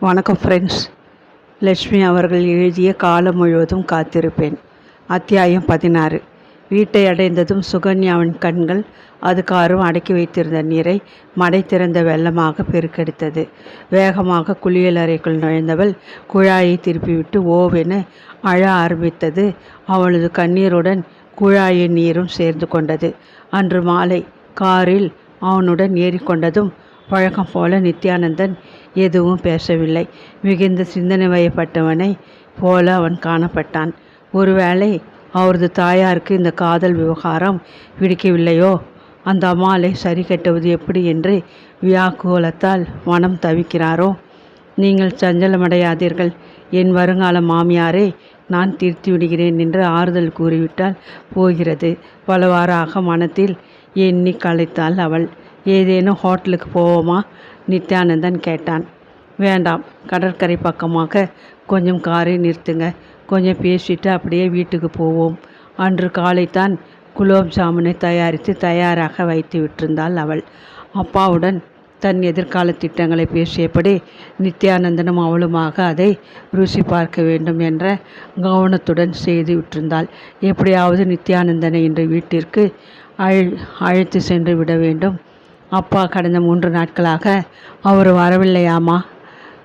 வணக்கம் ஃப்ரெண்ட்ஸ் லட்சுமி அவர்கள் எழுதிய காலம் முழுவதும் காத்திருப்பேன். அத்தியாயம் பதினாறு. வீட்டை அடைந்ததும் சுகன்யாவின் கண்கள் அது காரும் அடக்கி வைத்திருந்த நீரை மடை திறந்த வெள்ளமாக பெருக்கெடுத்தது. வேகமாக குளியலறைக்குள் நுழைந்தவள் குழாயை திருப்பிவிட்டு ஓவென அழ ஆரம்பித்தது அவளது கண்ணீருடன் குழாயின் நீரும் சேர்ந்து கொண்டது. அன்று மாலை காரில் அவனுடன் ஏறிக்கொண்டதும் வழக்கம் போல நித்யானந்தன் எதுவும் பேசவில்லை. மிகுந்த சிந்தனை வயப்பட்டவனை போல அவன் காணப்பட்டான். ஒருவேளை அவரது தாயாருக்கு இந்த காதல் விவகாரம் பிடிக்கவில்லையோ? அந்த அம்மாளை சரி கட்டுவது எப்படி என்று வியாக்குலத்தால் மனம் தவிக்கிறாரோ? நீங்கள் சஞ்சலமடையாதீர்கள். என் வருங்கால மாமியாரை நான் தீர்த்து விடுகிறேன் என்று ஆறுதல் கூறிவிட்டால் போகிறது. பலவாறாக மனத்தில் எண்ணி கலைத்தாள் அவள். ஏதேனும் ஹோட்டலுக்கு போவோமா? நித்யானந்தன் கேட்டான். வேண்டாம் கடற்கரை பக்கமாக கொஞ்சம் காரை நிறுத்துங்க. கொஞ்சம் பேசிட்டு அப்படியே வீட்டுக்கு போவோம். அன்று காலைத்தான் குலோப் ஜாமுனை தயாரித்து தயாராக வைத்து விட்டிருந்தாள் அவள். அப்பாவுடன் தன் எதிர்கால திட்டங்களை பேசியபடி நித்யானந்தனும் அவளுமாக அதை ருசி பார்க்க வேண்டும் என்ற கவனத்துடன் செய்து விட்டிருந்தாள். எப்படியாவது நித்யானந்தனை இன்று வீட்டிற்கு அழ் அழைத்து சென்று விட வேண்டும். அப்பா கடந்த மூன்று நாட்களாக அவர் வரவில்லையாமா?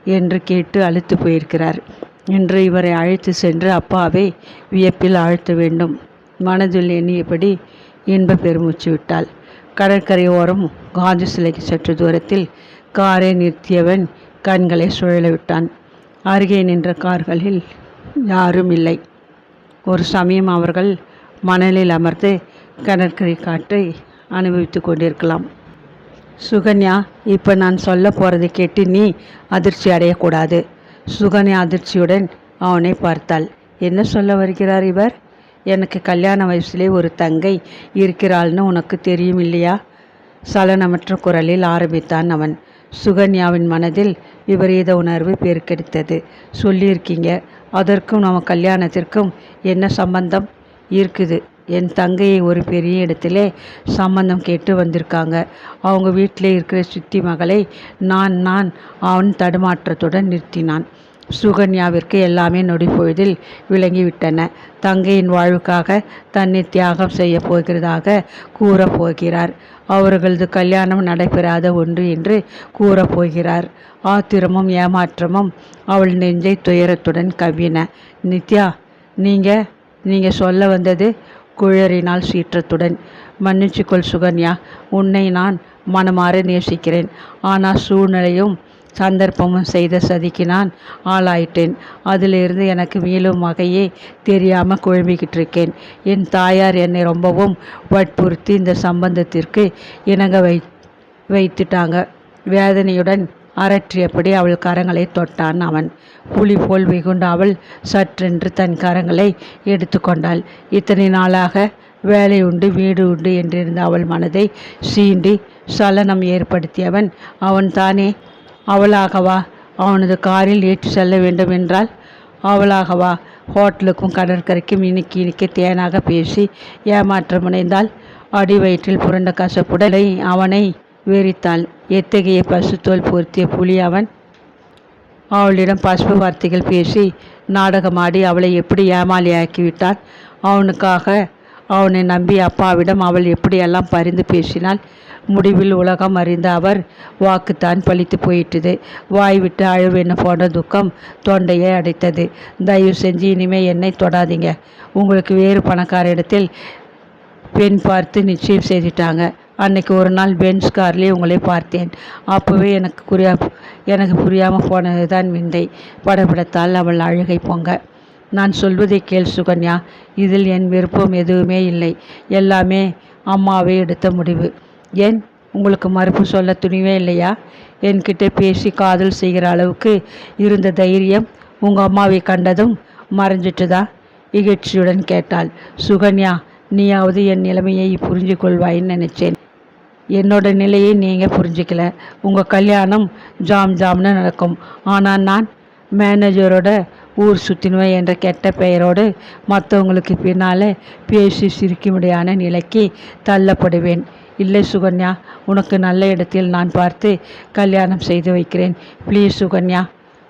என்று கேட்டு அழுத்து போயிருக்கிறார். என்று இவரை அழைத்து சென்று அப்பாவை வியப்பில் ஆழ்த்த வேண்டும். மனதில் எண்ணியபடி இன்ப பெருமூச்சு விட்டாள். கடற்கரை ஓரம் காந்தி சிலைக்கு சற்று தூரத்தில் காரை நிறுத்தியவன் கண்களை சுழல விட்டான். அருகே நின்ற கார்களில் யாரும் இல்லை. ஒரு சமயம் அவர்கள் மணலில் அமர்ந்து கடற்கரை காற்றை அனுபவித்து கொண்டிருக்கலாம். சுகன்யா இப்போ நான் சொல்ல போகிறதை கேட்டு நீ அதிர்ச்சி அடையக்கூடாது. சுகன்யா அதிர்ச்சியுடன் அவனை பார்த்தாள். என்ன சொல்ல வருகிறார் இவர்? எனக்கு கல்யாண வயசுலே ஒரு தங்கை இருக்கிறாள்னு உனக்கு தெரியும் இல்லையா? சலனமற்ற குரலில் ஆரம்பித்தான் அவன். சுகன்யாவின் மனதில் விபரீத உணர்வு பெருக்கெடுத்தது சொல்லியிருக்கீங்க. அதற்கும் நம்ம கல்யாணத்திற்கும் என்ன சம்பந்தம்? இருக்குது. என் தங்கையை ஒரு பெரிய இடத்துல சம்மந்தம் கேட்டு வந்திருக்காங்க. அவங்க வீட்டில் இருக்கிற சித்தி மகளை நான் நான் அவன் தடுமாற்றத்துடன் நிறுத்தினான். சுகன்யாவிற்கு எல்லாமே நொடிப்பொழுதில் விளங்கிவிட்டன. தங்கையின் வாழ்வுக்காக தன்னை தியாகம் செய்ய போகிறதாக கூறப்போகிறார் அவர்களது கல்யாணம் நடைபெறாத ஒன்று என்று கூறப்போகிறார் ஆத்திரமும் ஏமாற்றமும் அவள் நெஞ்சை துயரத்துடன் கவ்வின. நித்யா நீங்கள் நீங்கள் சொல்ல வந்தது குழறினால் சீற்றத்துடன். மன்னிச்சுக்கொள் சுகன்யா உன்னை நான் மனமாற நேசிக்கிறேன். ஆனால் சூழ்நிலையும் சந்தர்ப்பமும் செய்த சதிக்கு நான் ஆளாயிட்டேன். அதிலிருந்து எனக்கு மீளும் வகையே தெரியாமல் குழம்பிக்கிட்டு இருக்கேன் என் தாயார் என்னை ரொம்பவும் வற்புறுத்தி இந்த சம்பந்தத்திற்கு இணங்க வை வைத்துட்டாங்க. வேதனையுடன் அரற்றியபடி அவள் கரங்களை தொட்டான் அவன். புலி போல் வெகுண்ட அவள் சற்றென்று தன் கரங்களை எடுத்துக்கொண்டாள் இத்தனை நாளாக வேலை உண்டு வீடு உண்டு என்றிருந்த அவள் மனதை சீண்டி சலனம் ஏற்படுத்தியவன் அவன் தானே. அவளாகவா? அவனது காரில் ஏற்றி செல்ல வேண்டும் என்றால் அவளாகவா? ஹோட்டலுக்கும் கடற்கரைக்கும் இனிக்கி இனிக்க தேனாக பேசி ஏமாற்றம் முனைந்தால் அடி வயிற்றில் புரண்ட கசப்புடலை அவனை வெறித்தாள். எத்தகைய பசுத்தோல் பொருத்திய புலி அவன்? அவளிடம் பசுபு வார்த்தைகள் பேசி நாடகமாடி அவளை எப்படி ஏமாலியாக்கிவிட்டான் அவனுக்காக அவனை நம்பி அப்பாவிடம் அவள் எப்படியெல்லாம் பரிந்து பேசினாள்? முடிவில் உலகம் அறிந்த அவர் வாக்குத்தான் பழித்து போயிட்டது. வாய் விட்டு அழுவென போன்ற துக்கம் தொண்டையை அடைத்தது. தயவு செஞ்சு இனிமே என்னை தொடாதீங்க. உங்களுக்கு வேறு பணக்கார இடத்தில் பெண் பார்த்து நிச்சயம் செய்துட்டாங்க. அன்னைக்கு ஒரு நாள் பென்ஸ் கார்லேயே உங்களை பார்த்தேன். அப்போவே எனக்கு புரியா எனக்கு புரியாமல் போனது தான் விந்தை. படபடத்தால் அவள் அழுகை பொங்க. நான் சொல்வதை கேள் சுகன்யா இதில் என் விருப்பம் எதுவுமே இல்லை. எல்லாமே அம்மாவே எடுத்த முடிவு. ஏன்? உங்களுக்கு மறுப்பு சொல்ல துணிவே இல்லையா? என்கிட்ட பேசி காதல் செய்கிற அளவுக்கு இருந்த தைரியம் உங்கள் அம்மாவை கண்டதும் மறைஞ்சிட்டுதா? இகழ்ச்சியுடன் கேட்டாள். சுகன்யா நீயாவது என் நிலைமையை புரிஞ்சு கொள்வாயின்னு நினச்சேன். என்னோட நிலையை நீங்கள் புரிஞ்சிக்கல. உங்கள் கல்யாணம் ஜாம் ஜாம்னு நடக்கும். ஆனால் நான் மேனேஜரோட ஊர் சுற்றினுவேன் என்ற கெட்ட பெயரோடு மற்றவங்களுக்கு பின்னால் பேசி சிரிக்கும்படியான நிலைக்கு தள்ளப்படுவேன். இல்லை சுகன்யா உனக்கு நல்ல இடத்தில் நான் பார்த்து கல்யாணம் செய்து வைக்கிறேன். ப்ளீஸ் சுகன்யா.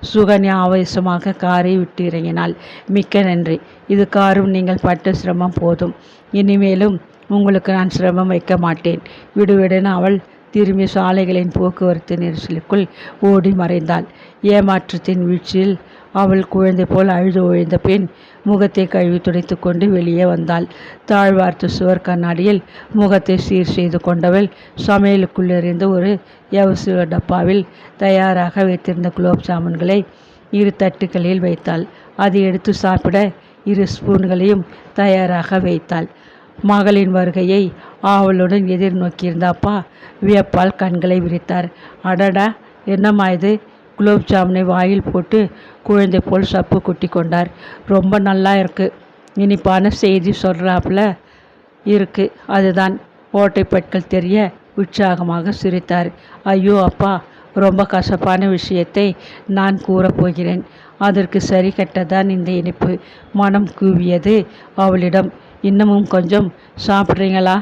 சுகன்யா ஆவேசமாக காரை விட்டு இறங்கினாள். மிக்க நன்றி. இது காரும் நீங்கள் பட்ட சிரமம் போதும். இனிமேலும் உங்களுக்கு நான் சிரமம் வைக்க மாட்டேன். விடுவிடன் அவள் திரும்பி சாலைகளின் போக்குவரத்து நெரிசலுக்குள் ஓடி மறைந்தாள். ஏமாற்றத்தின் வீழ்ச்சியில் அவள் குழந்தை போல் அழுது ஒழிந்த பின் முகத்தை கழுவி துடைத்து கொண்டு வெளியே வந்தாள். தாழ்வார்த்து சுவர் கண்ணாடியில் முகத்தை சீர் செய்து கொண்டவள் சமையலுக்குள்ளிருந்து ஒரு எவசு டப்பாவில் தயாராக வைத்திருந்த குலோப் ஜாமுன்களை இரு தட்டுகளில் வைத்தாள். அதை எடுத்து சாப்பிட இரு ஸ்பூன்களையும் தயாராக வைத்தாள். மகளின் வருகையை ஆவலுடன் எதிர்நோக்கியிருந்த அப்பா வியப்பால் கண்களை விரித்தார். அடடா என்னம்மா இது? குலோப் ஜாமுனை வாயில் போட்டு குழந்தை போல் சப்பு குட்டி கொண்டார். ரொம்ப நல்லா இருக்கு. இனிப்பான செய்தி சொல்கிறாப்புல இருக்கு. அதுதான். ஓட்டைப்பட்கள் தெரிய உற்சாகமாக சிரித்தார். ஐயோ அப்பா ரொம்ப கசப்பான விஷயத்தை நான் கூறப்போகிறேன் அதற்கு சரி கட்டதான் இந்த இனிப்பு. மனம் கூவியது அவளிடம். இன்னமும் கொஞ்சம் சாப்பிட்றீங்களா?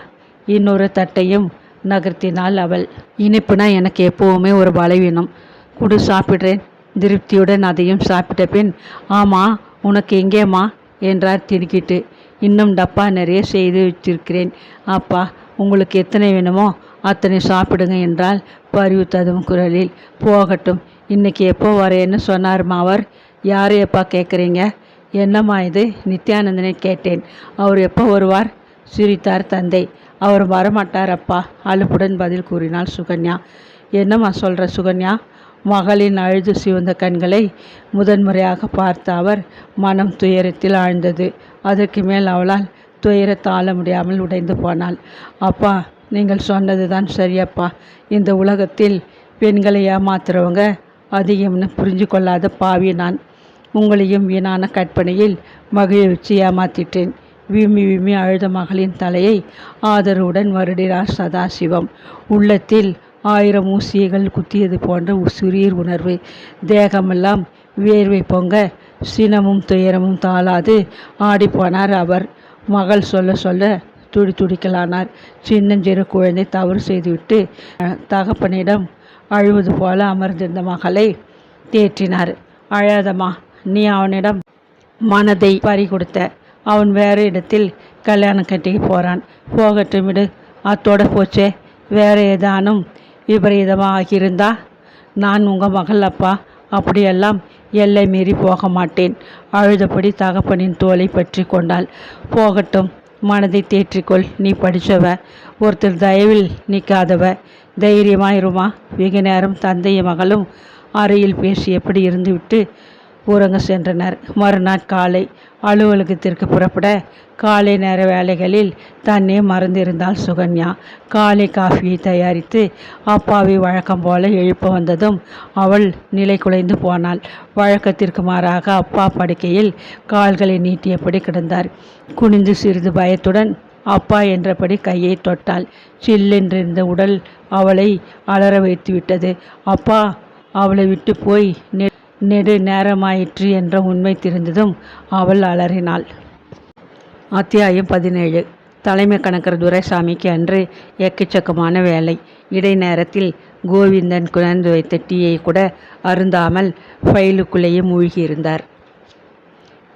இன்னொரு தட்டையும் நகர்த்தினாள் அவள். இனிப்புனா எனக்கு எப்போவுமே ஒரு பலவீனம். குடு சாப்பிட்றேன். திருப்தியுடன் அதையும் சாப்பிட்ட பின் ஆமா உனக்கு எங்கேம்மா? என்றார் திடுக்கிட்டு. இன்னும் டப்பா நிறைய செய்து வச்சிருக்கிறேன். அப்பா உங்களுக்கு எத்தனை வேணுமோ அத்தனை சாப்பிடுங்க என்றால் பரிவு ததும் குரலில். போகட்டும் இன்னைக்கு எப்போ வரேன்னு சொன்னாருமா அவர்? யாரை எப்பா கேட்குறீங்க? என்னம்மா இது? நித்யானந்தனை கேட்டேன். அவர் எப்போ வருவார்? சிரித்தார் தந்தை. அவர் வரமாட்டார் அப்பா அலுப்புடன் பதில் கூறினாள் சுகன்யா. என்னம்மா சொல்கிற சுகன்யா? மகளின் அழுது சிவந்த கண்களை முதன்முறையாக பார்த்த அவர் மனம் துயரத்தில் ஆழ்ந்தது. அதற்கு மேல் அவளால் துயர தாழ முடியாமல் உடைந்து போனாள். அப்பா நீங்கள் சொன்னது தான் சரியப்பா. இந்த உலகத்தில் பெண்களை ஏமாத்துறவங்க அதிகம்னு புரிஞ்சு கொள்ளாத பாவி நான். உங்களையும் வீணான கற்பனையில் மகிழ்ச்சி ஏமாத்திட்டேன். விம்மி விம்மி அழுத மகளின் தலையை ஆதரவுடன் வருடினார் சதாசிவம். உள்ளத்தில் ஆயிரம் ஊசியைகள் குத்தியது போன்ற சிறீர் உணர்வு. தேகமெல்லாம் வேர்வை பொங்க சினமும் துயரமும் தாளாது ஆடிப்போனார் அவர். மகள் சொல்ல சொல்ல துடி துடிக்கலானார். சின்னஞ்சிறு குழந்தை தவறு செய்துவிட்டு தகப்பனிடம் அழுவது போல அமர்ந்திருந்த மகளை தேற்றினார். அழாதம்மா நீ அவனிடம் மனதை பறி கொடுத்த அவன் வேறு இடத்தில் கல்யாணம் கட்டி போகிறான் போகட்டும் விடு. அத்தோட போச்சே. வேறு ஏதானும் விபரீதமாக ஆகியிருந்தா நான் உங்கள் மகள் அப்பா. அப்படியெல்லாம் எல்லை மீறி போக மாட்டேன். அழுதபடி தகப்பனின் தோலை பற்றி கொண்டாள். போகட்டும். மனதை தேற்றிக்கொள். நீ படித்தவ ஒருத்தர் தயவில் நிற்காதவ தைரியமாயிருமா? வெகு நேரம் தந்தைய மகளும் அறையில் பேசி எப்படி இருந்துவிட்டு உறங்க சென்றனர். மறுநாள் காலை அலுவலகத்திற்கு புறப்பட காலை நேர வேலைகளில் தன்னை மறந்திருந்தாள் சுகன்யா. காலை காஃபியை தயாரித்து அப்பாவை வழக்கம் போல எழுப்ப வந்ததும் அவள் நிலை குலைந்து போனாள். வழக்கத்திற்கு மாறாக அப்பா படுக்கையில் கால்களை நீட்டியபடி கிடந்தார். குனிந்து சிறிது பயத்துடன் அப்பா என்றபடி கையை தொட்டாள். சில்லென்றிருந்த உடல் அவளை அலற வைத்து விட்டது அப்பா அவளை விட்டு போய் நெடு நேரமாயிற்று என்ற உண்மை தெரிந்ததும் அவள் அலறினாள். அத்தியாயம் பதினேழு. தலைமை கணக்கர் துரைசாமிக்கு அன்று எக்கச்சக்கமான வேலை. இடைநேரத்தில் கோவிந்தன் குழந்து வைத்த டீயை கூட அருந்தாமல் ஃபைலுக்குள்ளேயே மூழ்கியிருந்தார்.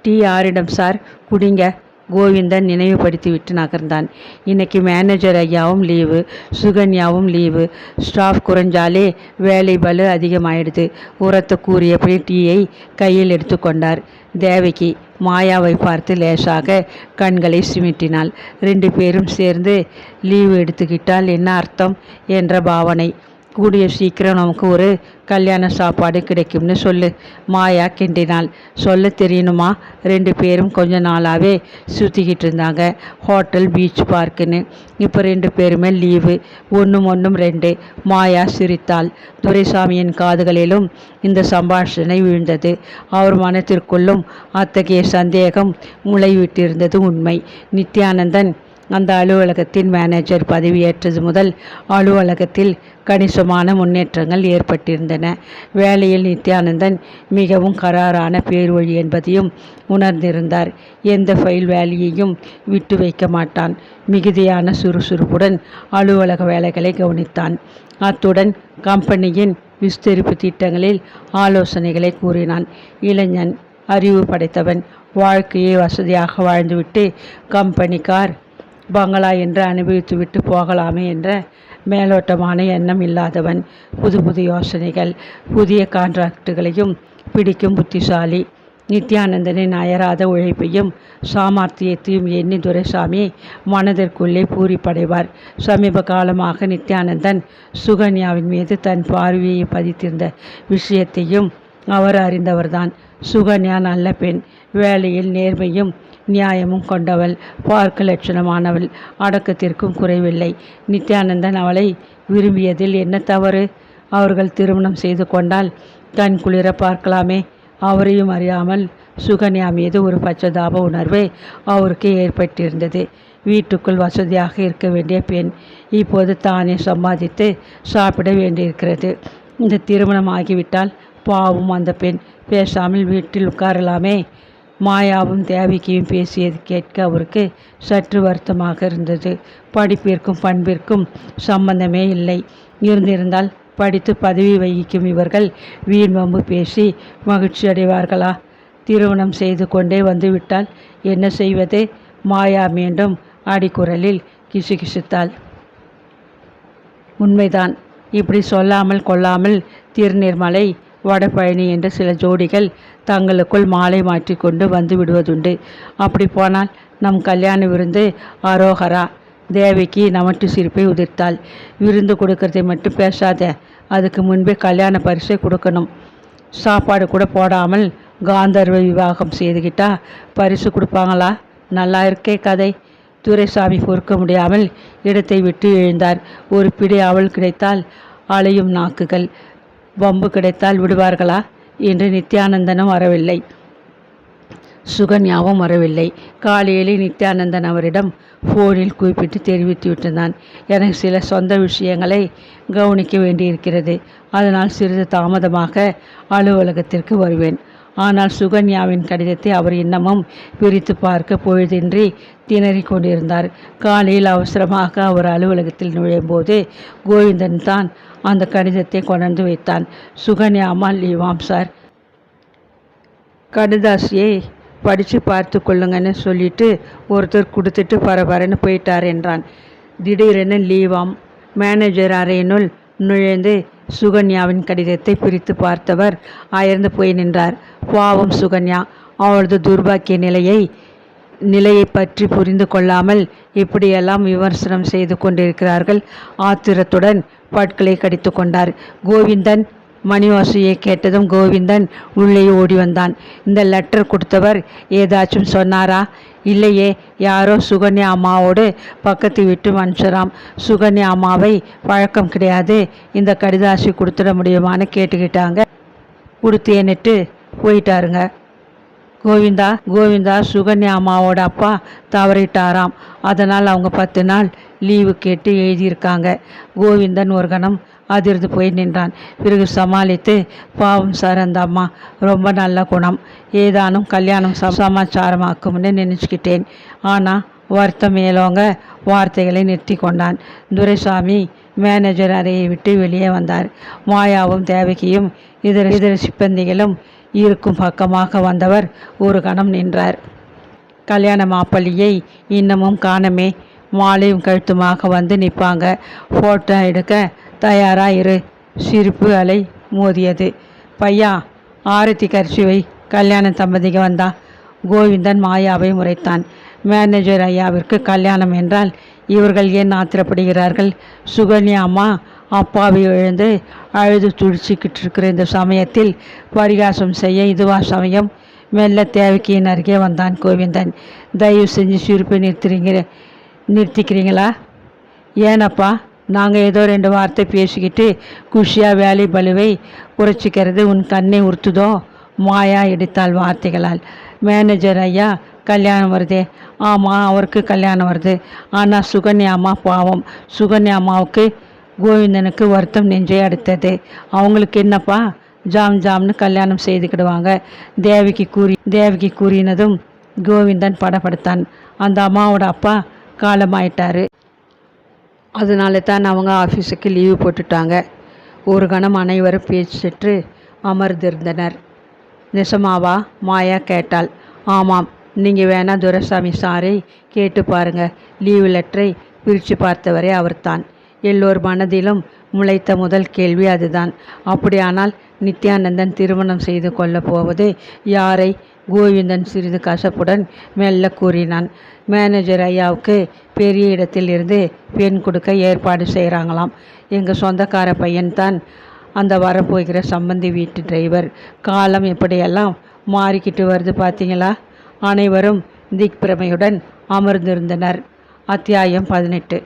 டீ யாரிடம் சார்? குடிங்க. கோவிந்தன் நினைவுபடுத்திவிட்டு நகர்ந்தான். இன்னைக்கு மேனேஜர் ஐயாவும் லீவு சுகன்யாவும் லீவு ஸ்டாஃப் குறைஞ்சாலே வேலை பலு அதிகமாயிடுது. உரத்து கூறியபடி டீயை கையில் எடுத்துக்கொண்டார் தேவகி மாயாவை பார்த்து லேசாக கண்களை சிமிட்டினாள். ரெண்டு பேரும் சேர்ந்து லீவு எடுத்துக்கிட்டால் என்ன அர்த்தம்? என்ற பாவனை. கூடிய சீக்கிரம் நமக்கு ஒரு கல்யாண சாப்பாடு கிடைக்கும்னு சொல்லு. மாயா கிண்டினாள். சொல்ல தெரியணுமா? ரெண்டு பேரும் கொஞ்ச நாளாகவே சுற்றிக்கிட்டு இருந்தாங்க. ஹோட்டல் பீச் பார்க்குன்னு. இப்போ ரெண்டு பேருமே லீவு. ஒன்றும் ஒன்றும் ரெண்டு. மாயா சிரித்தாள். துரைசாமியின் காதுகளிலும் இந்த சம்பாஷணை விழுந்தது. அவர் மனத்திற்குள்ளும் அத்தகைய சந்தேகம் முளைவிட்டிருந்தது உண்மை. நித்யானந்தன் அந்த அலுவலகத்தின் மேனேஜர் பதவியேற்றது முதல் அலுவலகத்தில் கணிசமான முன்னேற்றங்கள் ஏற்பட்டிருந்தன. வேலையில் நித்யானந்தன் மிகவும் கராரான பேர்வழி என்பதையும் உணர்ந்திருந்தார். எந்த ஃபைல் வேலையையும் விட்டு வைக்க மாட்டான். மிகுதியான சுறுசுறுப்புடன் அலுவலக வேலைகளை கவனித்தான். அத்துடன் கம்பெனியின் விஸ்தரிப்பு திட்டங்களில் ஆலோசனைகளை கூறினான். இளைஞன் அறிவு படைத்தவன் வாழ்க்கையை வசதியாக வாழ்ந்துவிட்டு கம்பெனி கார் பங்களா என்று அனுபவித்துவிட்டு போகலாமே என்ற மேலோட்டமான எண்ணம் இல்லாதவன் புது புது யோசனைகள் புதிய கான்ட்ராக்டுகளையும் பிடிக்கும் புத்திசாலி. நித்யானந்தனின் அயராத உழைப்பையும் சாமார்த்தியத்தையும் எண்ணி துரைசாமி மனதிற்குள்ளே பூரிப்படைவார். சமீப காலமாக நித்யானந்தன் சுகன்யாவின் மீது தன் பார்வையை பதித்திருந்த விஷயத்தையும் அவர் அறிந்தவர்தான். சுகன்யா நல்ல பெண் வேலையில் நேர்மையும் நியாயமும் கொண்டவள். பார்க்க லட்சணமானவள். அடக்கத்திற்கும் குறைவில்லை. நித்யானந்தன் அவளை விரும்பியதில் என்ன தவறு? அவர்கள் திருமணம் செய்து கொண்டால் கண் குளிர பார்க்கலாமே. அவரையும் அறியாமல் சுகன்யா மீது ஒரு பச்சதாப உணர்வு அவருக்கு ஏற்பட்டிருந்தது. வீட்டுக்குள் வசதியாக இருக்க வேண்டிய பெண் இப்போது தானே சம்பாதித்து சாப்பிட வேண்டியிருக்கிறது. இந்த திருமணம் ஆகிவிட்டால் பாவம் அந்த பெண். பேசாமல் வீட்டில் உட்காரலாமே. மாயாவும் தேவிக்கையும் பேசியது கேட்க அவருக்கு சற்று வருத்தமாக இருந்தது. படிப்பிற்கும் பண்பிற்கும் சம்பந்தமே இல்லை. இருந்திருந்தால் படித்து பதவி வகிக்கும் இவர்கள் வீண் வம்பு பேசி மகிழ்ச்சி அடைவார்களா? திருமணம் செய்து கொண்டே வந்துவிட்டால் என்ன செய்வது? மாயா மீண்டும் அடிக்குரலில் கிசுகிசுத்தாள். உண்மைதான். இப்படி சொல்லாமல் கொள்ளாமல் திருநீர்மலை வடபழனி என்ற சில ஜோடிகள் தங்களுக்குள் மாலை மாற்றிக்கொண்டு வந்து விடுவதுண்டு. அப்படி போனால் நம் கல்யாண விருந்து அரோகரா தேவிக்கு நமட்டு சிரிப்பை உதிர்த்தாள். விருந்து கொடுக்கறதை மட்டும் பேசாத அதுக்கு முன்பே கல்யாண பரிசை கொடுக்கணும். சாப்பாடு கூட போடாமல் காந்தர்வ விவாகம் செய்துக்கிட்டா பரிசு கொடுப்பாங்களா? நல்லா இருக்கே கதை. துரைசாமி பொறுக்க முடியாமல் இடத்தை விட்டு எழுந்தார். ஒரு பிடி அவள் கிடைத்தால் அலையும் நாக்குகள். வம்பு கிடைத்தால் விடுவார்களா? என்று நித்யானந்தனும் வரவில்லை. சுகன்யாவும் வரவில்லை. காலையிலே நித்யானந்தன் அவரிடம் ஃபோனில் குறிப்பிட்டு தெரிவித்து விட்டிருந்தான் எனக்கு சில சொந்த விஷயங்களை கவனிக்க வேண்டியிருக்கிறது. அதனால் சிறிது தாமதமாக அலுவலகத்திற்கு வருவேன். ஆனால் சுகன்யாவின் கடிதத்தை அவர் இன்னமும் பிரித்து பார்க்க பொழுதின்றி திணறிக் கொண்டிருந்தார். காலையில் அவசரமாக அவர் அலுவலகத்தில் நுழையும்போது கோவிந்தன் தான் அந்த கடிதத்தை கொண்டு வைத்தான். சுகன்யா அம்மா லீவாம் சார். கடுதாசியை படித்து பார்த்து கொள்ளுங்கன்னு சொல்லிட்டு ஒருத்தர் கொடுத்துட்டு பரபரன்னு போயிட்டார் என்றான். திடீரென லீவாம். மேனேஜர் அறையினுள் நுழைந்து சுகன்யாவின் கடிதத்தை பிரித்து பார்த்தவர் அயர்ந்து போய் நின்றார். பாவம் சுகன்யா அவளது துர்பாக்கிய நிலையை நிலையை பற்றி புரிந்து கொள்ளாமல் இப்படியெல்லாம் விமர்சனம் செய்து கொண்டிருக்கிறார்கள். ஆத்திரத்துடன் பட்களை கடித்து கொண்டார். கோவிந்தன் மணிவாசையை கேட்டதும் கோவிந்தன் உள்ளே ஓடி வந்தான். இந்த லெட்டர் கொடுத்தவர் ஏதாச்சும் சொன்னாரா? இல்லையே யாரோ சுகன்யா அம்மாவோடு பக்கத்து வீட்டு மனுஷராம். சுகன்யா அம்மாவை பழக்கம் கிடையாது. இந்த கடிதாசி கொடுத்துட முடியுமான்னு கேட்டுக்கிட்டாங்க. கொடுத்தேன்னுட்டு போயிட்டாருங்க. கோவிந்தா கோவிந்தா சுகன்யா அம்மாவோட அப்பா தவறிட்டாராம். அதனால் அவங்க பத்து நாள் லீவு கேட்டு எழுதியிருக்காங்க. கோவிந்தன் ஒரு கணம் அதிர்ந்து போய் நின்றான். பிறகு சமாளித்து பாவம் சார் அந்த அம்மா ரொம்ப நல்ல குணம். ஏதானும் கல்யாணம் ச சமாச்சாரமாக்கும்னு நினச்சிக்கிட்டேன். ஆனால் வருத்தம் மேலோங்க வார்த்தைகளை நிறுத்தி கொண்டான். துரைசாமி மேனேஜர் அறையை விட்டு வெளியே வந்தார். மாயாவும் தேவகியும் இதர இதர சிப்பந்திகளும் இருக்கும் பக்கமாக வந்தவர் ஒரு கணம் நின்றார். கல்யாண மாப்பிள்ளையை இன்னமும் காணமே. மாலையும் கழுத்துமாக வந்து நிற்பாங்க. ஃபோட்டோ எடுக்க தயாராக இரு சிரிப்பு அலை மோதியது. பையா ஆரத்தி கரிசிவை கல்யாண தம்பதிக்கு வந்தா. கோவிந்தன் மாயாவை முறைத்தான். மேனேஜர் ஐயாவிற்கு கல்யாணம் என்றால் இவர்கள் ஏன் ஆத்திரப்படுகிறார்கள்? சுகன்யா அம்மா அப்பாவை எழுந்து அழுது துடிச்சிக்கிட்டு இருக்கிற இந்த சமயத்தில் பரிகாசம் செய்ய இதுவா சமயம். மெல்ல தேவக்கியின் அருகே வந்தான் கோவிந்தன். தயவு செஞ்சு சிரிப்பை நிறுத்துறீங்க நிறுத்திக்கிறீங்களா? ஏனப்பா நாங்கள் ஏதோ ரெண்டு வார்த்தை பேசிக்கிட்டு குஷியாக வேலை பலுவை குறைச்சிக்கிறது உன் கண்ணை உறுத்துதோ? மாயா எடுத்தாள் வார்த்தைகளால். மேனேஜர் ஐயா கல்யாணம் வருதே. ஆமாம் அவருக்கு கல்யாணம் வருது. ஆனால் சுகன்யா அம்மா பாவம். சுகன்யா அம்மாவுக்கு கோவிந்தனுக்கு வருத்தம் நெஞ்சே அடுத்தது. அவங்களுக்கு என்னப்பா? ஜாம் ஜாம்னு கல்யாணம் செய்துக்கிடுவாங்க. தேவிக்கு கூறி தேவிக்கு கூறினதும் கோவிந்தன் படப்படுத்தான் அந்த அம்மாவோட அப்பா காலமாயிட்டாரு. அதனால தான் அவங்க ஆஃபீஸுக்கு லீவு போட்டுட்டாங்க. ஒரு கணம் அனைவரும் பேசிட்டு அமர்ந்திருந்தனர். நிசமாவா? மாயா கேட்டாள். ஆமாம். நீங்கள் வேணால் துரைசாமி சாரை கேட்டு பாருங்கள் லீவு லெட்டரை பிரித்து பார்த்தவரே அவர்தான். எல்லோர் மனதிலும் முளைத்த முதல் கேள்வி அதுதான். அப்படியானால் நித்யானந்தன் திருமணம் செய்து கொள்ளப் போவது யாரை? கோவிந்தன் சிறிது கசப்புடன் மெல்ல கூறினான். மேனேஜர் ஐயாவுக்கு பெரிய இடத்தில் இருந்து பெண் கொடுக்க ஏற்பாடு செய்கிறாங்களாம் எங்கள் சொந்தக்கார பையன்தான் அந்த வரப்போகிற சம்பந்தி வீட்டு டிரைவர் காலம் எப்படியெல்லாம் மாறிக்கிட்டு வருது பார்த்தீங்களா அனைவரும் திக்பிரமையுடன் அமர்ந்திருந்தனர். அத்தியாயம் பதினெட்டு.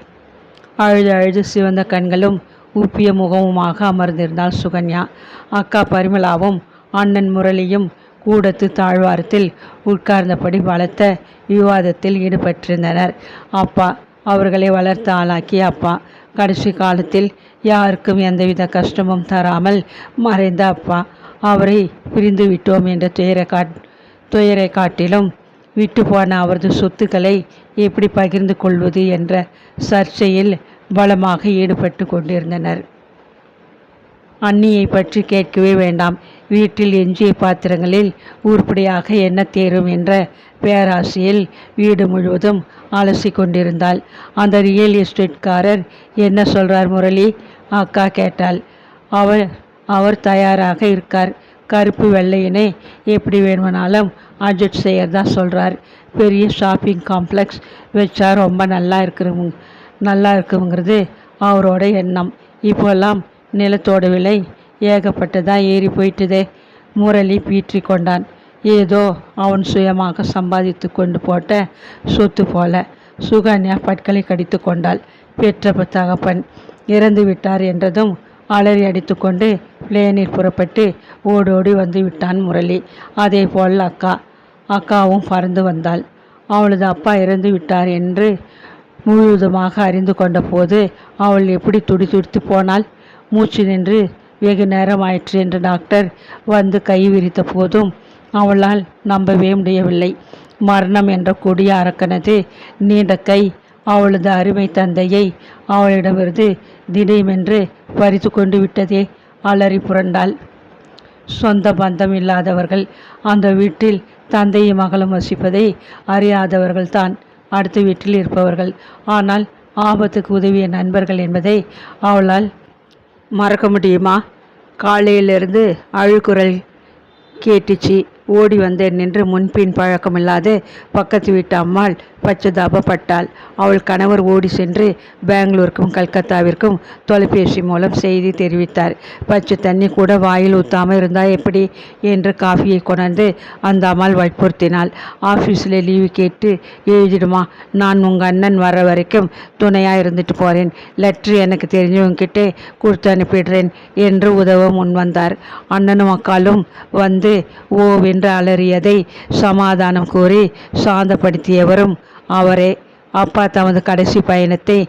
அழுது அழுது சிவந்த கண்களும் உப்பிய முகமுமாக அமர்ந்திருந்தாள் சுகன்யா. அக்கா பரிமளாவும் அண்ணன் முரளியும் கூடத்து தாழ்வாரத்தில் உட்கார்ந்தபடி பலத்த விவாதத்தில் ஈடுபட்டிருந்தனர். அப்பா அவர்களை வளர்த்து ஆளாக்கிய அப்பா கடைசி காலத்தில் யாருக்கும் எந்தவித கஷ்டமும் தராமல் மறைந்த அப்பா. அவரை பிரிந்து விட்டோம் என்ற துயரை காட் துயரை காட்டிலும் விட்டு போன அவரது சொத்துக்களை எப்படி பகிர்ந்து கொள்வது என்ற சர்ச்சையில் பலமாக ஈடுபட்டு கொண்டிருந்தனர். அன்னியை பற்றி கேட்கவே வேண்டாம். வீட்டில் எஞ்சிய பாத்திரங்களில் உருப்படியாக என்ன தேரும் என்ற பேராசையில் வீடு முழுவதும் அலசி கொண்டிருந்தாள். அந்த ரியல் எஸ்டேட்காரர் என்ன சொல்றார் முரளி? அக்கா கேட்டாள். அவர் அவர் தயாராக இருக்கார். கருப்பு வெள்ளையினை எப்படி வேணுமானாலும் அட்ஜஸ்ட் செய்யறதா சொல்கிறார் பெரிய ஷாப்பிங் காம்ப்ளெக்ஸ் வச்சா ரொம்ப நல்லா இருக்கிறவங்க நல்லா இருக்குங்கிறது அவரோட எண்ணம். இப்போல்லாம் நிலத்தோட விலை ஏகப்பட்டதாக ஏறி போயிட்டுதே. முரளி பீற்றி கொண்டான். ஏதோ அவன் சுயமாக சம்பாதித்து கொண்டு போட்ட சொத்து போல சுகன்யா பட்களை கடித்து கொண்டாள். பெற்ற தகப்பன் இறந்து விட்டார் என்றதும் அலறி அடித்துக்கொண்டு பிளேனில் புறப்பட்டு ஓடோடி வந்து விட்டான் முரளி. அதே போல் அக்கா. அக்காவும் பறந்து வந்தாள். அவளது அப்பா இறந்து விட்டார் என்று முழுவதுமாக அறிந்து கொண்ட போது அவள் எப்படி துடி துடித்து போனாள்? மூச்சு நின்று வெகு நேரம் ஆயிற்று என்று டாக்டர் வந்து கை விரித்த போதும் அவளால் நம்பவே முடியவில்லை. மரணம் என்ற கொடிய அரக்கனது நீண்ட கை அவளது அருமை தந்தையை அவளிடமிருந்து திடீமென்று பறித்து கொண்டு விட்டதே அலறி புரண்டாள். சொந்த பந்தம் இல்லாதவர்கள் அந்த வீட்டில் தந்தையும் மகளும் வசிப்பதை அறியாதவர்கள்தான். அடுத்த வீட்டில் இருப்பவர்கள். ஆனால் ஆபத்துக்கு உதவிய நண்பர்கள் என்பதை அவளால் மறக்க முடியுமா? காலையிலிருந்து அழுக்குரல் கேட்டுச்சு. ஓடி வந்தேன் நின்று முன்பின் பழக்கமில்லாது பக்கத்து வீட்டு அம்மாள் பச்சதாபப்பட்டாள். அவள் கணவர் ஓடி சென்று பெங்களூருக்கும் கல்கத்தாவிற்கும் தொலைபேசி மூலம் செய்தி தெரிவித்தார். பச்சை தண்ணி கூட வாயில் ஊற்றாமல் இருந்தால் எப்படி என்று காஃபியை கொணர்ந்து அந்த அம்மாள் வற்புறுத்தினாள். ஆஃபீஸில் லீவு கேட்டு எழுதிடுமா நான் உங்கள் அண்ணன் வர வரைக்கும் துணையாக இருந்துட்டு போகிறேன் லெட்ரு எனக்கு தெரிஞ்சவங்கிட்டே கொடுத்து அனுப்பிடுறேன் என்று உதவ முன் வந்தார் அண்ணனும் அக்காலும் வந்து ஓவென்று என்று அலறியதை சமாதானம் கூறி சாந்தப்படுத்தியவரும் அவரே. அப்பா தமது கடைசி பயணத்தை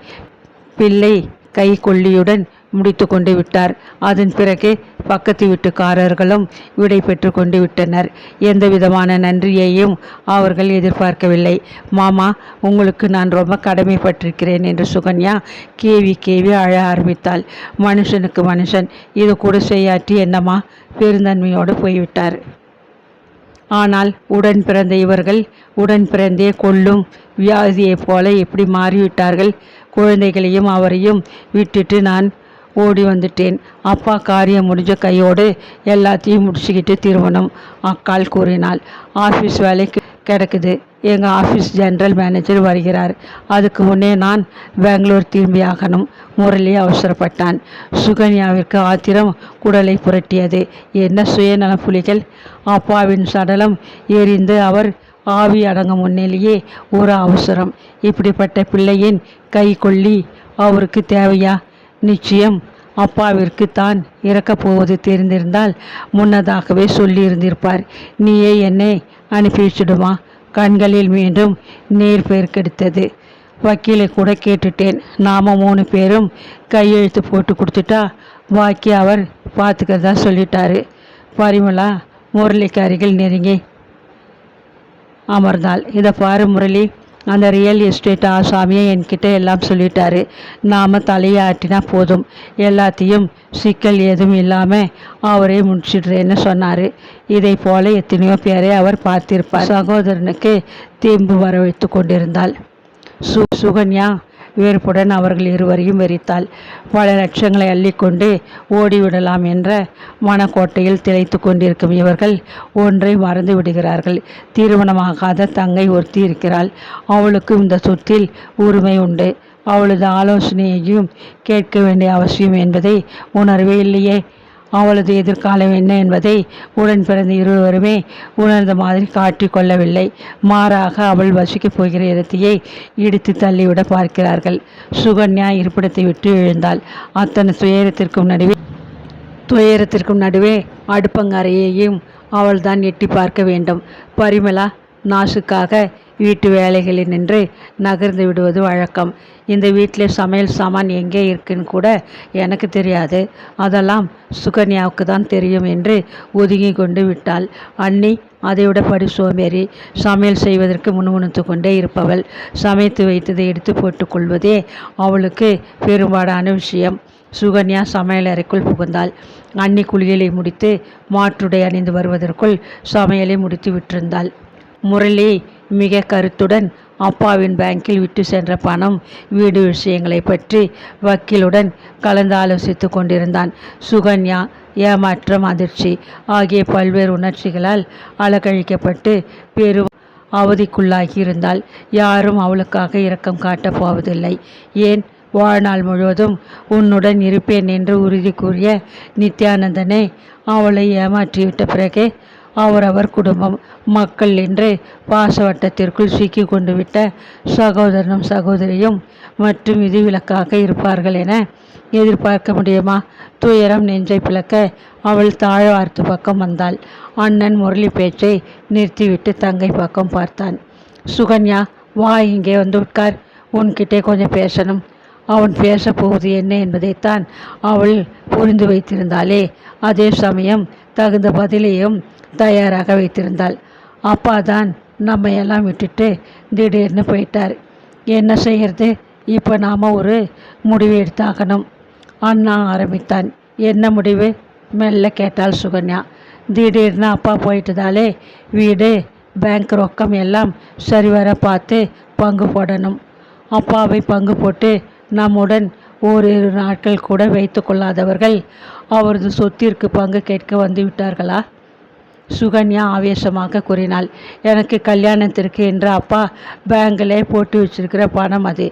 பிள்ளை கை கொள்ளியுடன் முடித்து கொண்டு விட்டார். அதன் பிறகு பக்கத்து வீட்டுக்காரர்களும் விடை பெற்று கொண்டு விட்டனர். எந்த விதமான நன்றியையும் அவர்கள் எதிர்பார்க்கவில்லை. மாமா உங்களுக்கு நான் ரொம்ப கடமைப்பட்டிருக்கிறேன் என்று சுகன்யா கேவி கேவி அழ ஆரம்பித்தாள். மனுஷனுக்கு மனுஷன் இது கூட செய்யாட்டி என்னம்மா? பெருந்தன்மையோடு போய்விட்டார். ஆனால் உடன் பிறந்த இவர்கள் உடன் பிறந்தே கொல்லும் வியாதியைப் போல எப்படி மாறிவிட்டார்கள். குழந்தைகளையும் அவரையும் விட்டுட்டு நான் ஓடி வந்துட்டேன். அப்பா காரியம் முடிஞ்ச கையோடு எல்லாத்தையும் முடிச்சுக்கிட்டு திருமணம். அக்கால் கூறினாள் ஆஃபீஸ் வேலைக்கு கிடக்குது. எங்கள் ஆஃபீஸ் ஜென்ரல் மேனேஜர் வருகிறார். அதுக்கு முன்னே நான் பெங்களூர் திரும்பியாகணும். முரளி அவசரப்பட்டான். சுகன்யாவிற்கு ஆத்திரம் குடலை புரட்டியது. என்ன சுயநல புலிகள்? அப்பாவின் சடலம் எரிந்து அவர் ஆவி அடங்கும் முன்னிலேயே ஒரு அவசரம். இப்படிப்பட்ட பிள்ளையின் கை கொள்ளி அவருக்கு தேவையா? நிச்சயம் அப்பாவிற்கு தான் இறக்கப் போவது தெரிந்திருந்தால் முன்னதாகவே சொல்லியிருந்திருப்பார். நீயே என்னை அனுப்பி வச்சிடுமா கண்களில் மீண்டும் நீர் பெருக்கெடுத்தது. வக்கீலை கூட கேட்டுட்டேன். நாம் மூணு பேரும் கையெழுத்து போட்டு கொடுத்துட்டா பாக்கி அவர் பார்த்துக்கிறதா சொல்லிட்டாரு. பரிமளா முரளிக்கு அருகில் நெருங்கி அமர்ந்தாள். இதை பாரு முரளி. அந்த ரியல் எஸ்டேட் ஆசாமியை என்கிட்ட எல்லாம் சொல்லிட்டாரு. நாம் தலையாட்டினா போதும். எல்லாத்தையும் சிக்கல் எதுவும் இல்லாமல் அவரே முடிச்சிடுறேன்னு சொன்னார். இதை போல எத்தனையோ பேரை அவர் பார்த்திருப்பார். சகோதரனுக்கு தேம்பு வர வைத்து கொண்டிருந்தாள். சு சுகன்யா வெறுப்புடன் அவர்கள் இருவரையும் வெறித்தாள். பல லட்சங்களை அள்ளிக்கொண்டு ஓடிவிடலாம் என்ற மனக்கோட்டையில் திளைத்து கொண்டிருக்கும் இவர்கள் ஒன்றை மறந்து விடுகிறார்கள். திருமணமாகாத தங்கை ஒருத்தி இருக்கிறாள். அவளுக்கும் இந்த சொத்தில் உரிமை உண்டு. அவளது ஆலோசனையையும் கேட்க வேண்டிய அவசியம் என்பதை உணர்வே இல்லையே. அவளது எதிர்காலம் என்ன என்பதை உடன் பிறந்த இருவருமே உணர்ந்த மாதிரி காட்டிக் கொள்ளவில்லை. மாறாக அவள் வசிக்கப் போகிற இடத்தையே இடித்து தள்ளிவிட பார்க்கிறார்கள். சுகன்யா இருப்பிடத்தை விட்டு எழுந்தாள். அத்தனை துயரத்திற்கும் நடுவே துயரத்திற்கும் நடுவே அடுப்பங்கரையையும் அவள்தான் எட்டி பார்க்க வேண்டும். பரிமளா நாசுக்காக வீட்டு வேலைகளில் நின்று நகர்ந்து விடுவது வழக்கம். இந்த வீட்டில் சமையல் சாமான் எங்கே இருக்குன்னு கூட எனக்கு தெரியாது. அதெல்லாம் சுகன்யாவுக்கு தான் தெரியும் என்று ஒதுங்கி கொண்டு விட்டாள். அண்ணி அதைவிட படி சோம்பேறி சமையல் செய்வதற்கு முணுமுணுத்து கொண்டே இருப்பவள். சமைத்து வைத்ததை எடுத்து போட்டுக்கொள்வதே அவளுக்கு பெரும்பாடான விஷயம். சுகன்யா சமையலறைக்குள் புகுந்தாள். அன்னி குளியலை முடித்து மாற்றுடை அணிந்து வருவதற்குள் சமையலை முடித்து விட்டிருந்தாள். முரளி மிக கருத்துடன் அப்பாவின் பேங்கில் விட்டு சென்ற பணம் வீடு விஷயங்களை பற்றி வக்கீலுடன் கலந்து ஆலோசித்து கொண்டிருந்தான். சுகன்யா ஏமாற்றம் அதிர்ச்சி ஆகிய பல்வேறு உணர்ச்சிகளால் அலக்கழிக்கப்பட்டு பெரும் அவதிக்குள்ளாகி இருந்தால் யாரும் அவளுக்காக இரக்கம் காட்டப் போவதில்லை. ஏன்? வாழ்நாள் முழுவதும் உன்னுடன் இருப்பேன் என்று உறுதி கூறிய நித்யானந்தனே அவளை ஏமாற்றிவிட்ட பிறகே அவரவர் குடும்பம். மக்கள் என்று பாசவட்டத்திற்குள் சிக்கி கொண்டு விட்ட சகோதரனும் சகோதரியும் மற்றும் விதிவிலக்காக இருப்பார்கள் என எதிர்பார்க்க முடியுமா? துயரம் நெஞ்சை பிளக்க அவள் தாழ்வார்த்து பக்கம் வந்தாள். அண்ணன் முரளி பேச்சை நிறுத்திவிட்டு தங்கை பக்கம் பார்த்தான். சுகன்யா வா இங்கே வந்து உட்கார். உன்கிட்டே கொஞ்சம் பேசணும். அவன் பேசப்போவது என்ன என்பதைத்தான் அவள் புரிந்து வைத்திருந்தாளே. அதே சமயம் தகுந்த பதிலையும் தயாராக வைத்திருந்தாள். அப்பா தான் நம்ம எல்லாம் விட்டுட்டு திடீர்னு போயிட்டார். என்ன செய்கிறது இப்போ நாம் ஒரு முடிவு எடுத்தாகணும். அண்ணா ஆரம்பித்தான். என்ன முடிவு? மெல்ல கேட்டாள் சுகன்யா. திடீர்னு அப்பா போயிட்டதாலே வீடு பேங்க் ரொக்கம் எல்லாம் சரிவர பார்த்து பங்கு போடணும். அப்பாவை பங்கு போட்டு நம்முடன் ஓரிரு நாட்கள் கூட வைத்து கொள்ளாதவர்கள் அவரது சொத்திற்கு பங்கு கேட்க வந்து விட்டார்களா? சுகன்யா ஆவேசமாக கூறினாள். எனக்கு கல்யாணத்திற்கு என்று அப்பா பேங்கில் போட்டு வச்சிருக்கிற பணம் அது.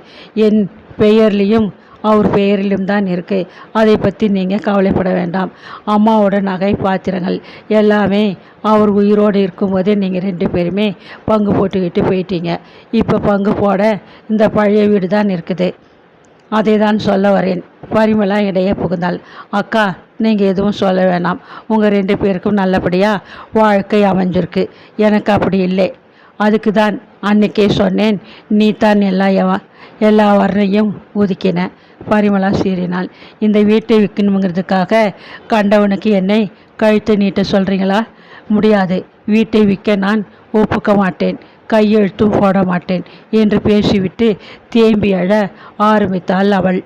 என் பெயர்லேயும் அவர் பெயரிலும் தான் இருக்கு. அதை பற்றி நீங்கள் கவலைப்பட வேண்டாம். அம்மாவோட நகை பாத்திரங்கள் எல்லாமே அவர் உயிரோடு இருக்கும்போதே நீங்கள் ரெண்டு பேருமே பங்கு போட்டுக்கிட்டு போயிட்டீங்க. இப்போ பங்கு போட இந்த பழைய வீடு தான் இருக்குது. அதை தான் சொல்ல வரேன். பரிமளா இடையே புகுந்தாள். அக்கா நீங்கள் எதுவும் சொல்ல வேணாம். உங்கள் ரெண்டு பேருக்கும் நல்லபடியாக வாழ்க்கை அமைஞ்சிருக்கு. எனக்கு அப்படி இல்லை. அதுக்கு தான் அன்னைக்கே சொன்னேன் நீ தான் எல்லா எவ- எல்லா வர்ணையும் ஒதுக்கின பரிமளா சீறினாள். இந்த வீட்டை விற்கணுங்கிறதுக்காக கண்டவனுக்கு என்னை கழுத்து நீட்ட சொல்கிறீங்களா முடியாது. வீட்டை விற்க நான் ஒப்புக்க மாட்டேன். கையெழுத்தும் போட மாட்டேன். என்று பேசிவிட்டு தேம்பி அழ ஆரம்பித்தாள் அவள்.